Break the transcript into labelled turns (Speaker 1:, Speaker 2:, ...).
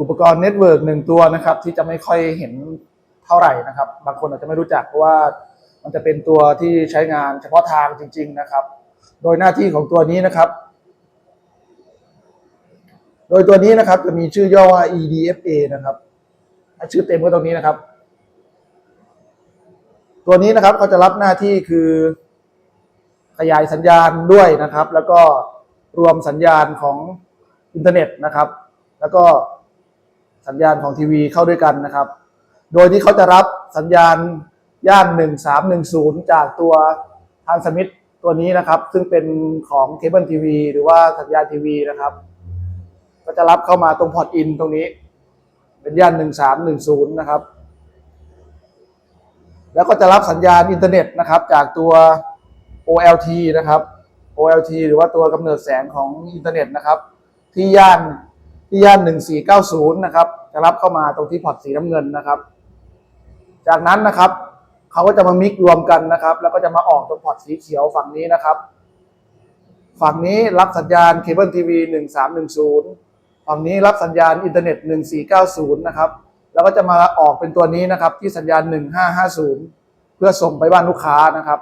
Speaker 1: อุปกรณ์เน็ตเวิร์กหนึ่งตัวนะครับ ที่จะไม่ค่อยเห็นเท่าไหร่นะครับ บางคนอาจจะไม่รู้จักเพราะว่ามันจะเป็นตัวที่ใช้งานเฉพาะทางจริง ๆนะครับ โดยหน้าที่ของตัวนี้นะครับ โดยตัวนี้นะครับจะมีชื่อย่อว่า EDFA นะครับชื่อเต็มก็ตรงนี้นะครับ ตัวนี้นะครับเขาจะรับหน้าที่คือขยายสัญญาณด้วยนะครับ แล้วก็รวมสัญญาณของอินเทอร์เน็ตนะครับ แล้วก็ สัญญาณของทีวีเข้าด้วยกันนะครับ โดยที่เขาจะรับสัญญาณย่าน 1310 จากตัวทางสมิธตัวนี้นะครับ ซึ่งเป็นของเคเบิลทีวีหรือว่าสัญญาณทีวีนะครับ ก็จะรับเข้ามาตรงพอร์ตอินตรงนี้ เป็นย่าน 1310 นะครับ แล้วก็จะรับสัญญาณอินเทอร์เน็ตนะครับ จากตัว OLT นะครับ OLT หรือว่าตัวกำเนิดแสงของอินเทอร์เน็ตนะครับ ที่ย่าน ที่ย่าน 1490 นะครับ จะรับเข้ามาตรงที่พอร์ตสีน้ำเงินนะครับ จากนั้นนะครับเขาก็จะมามิกรวมกันนะครับ แล้วก็จะมาออกตรงพอร์ตสีเขียวฝั่งนี้นะครับ ฝั่งนี้รับสัญญาณเคเบิลทีวี 1310 ฝั่งนี้รับสัญญาณอินเทอร์เน็ต 1490 นะครับ แล้วก็จะมาออกเป็นตัวนี้นะครับ ที่สัญญาณ 1550 เพื่อส่งไปบ้านลูกค้านะครับ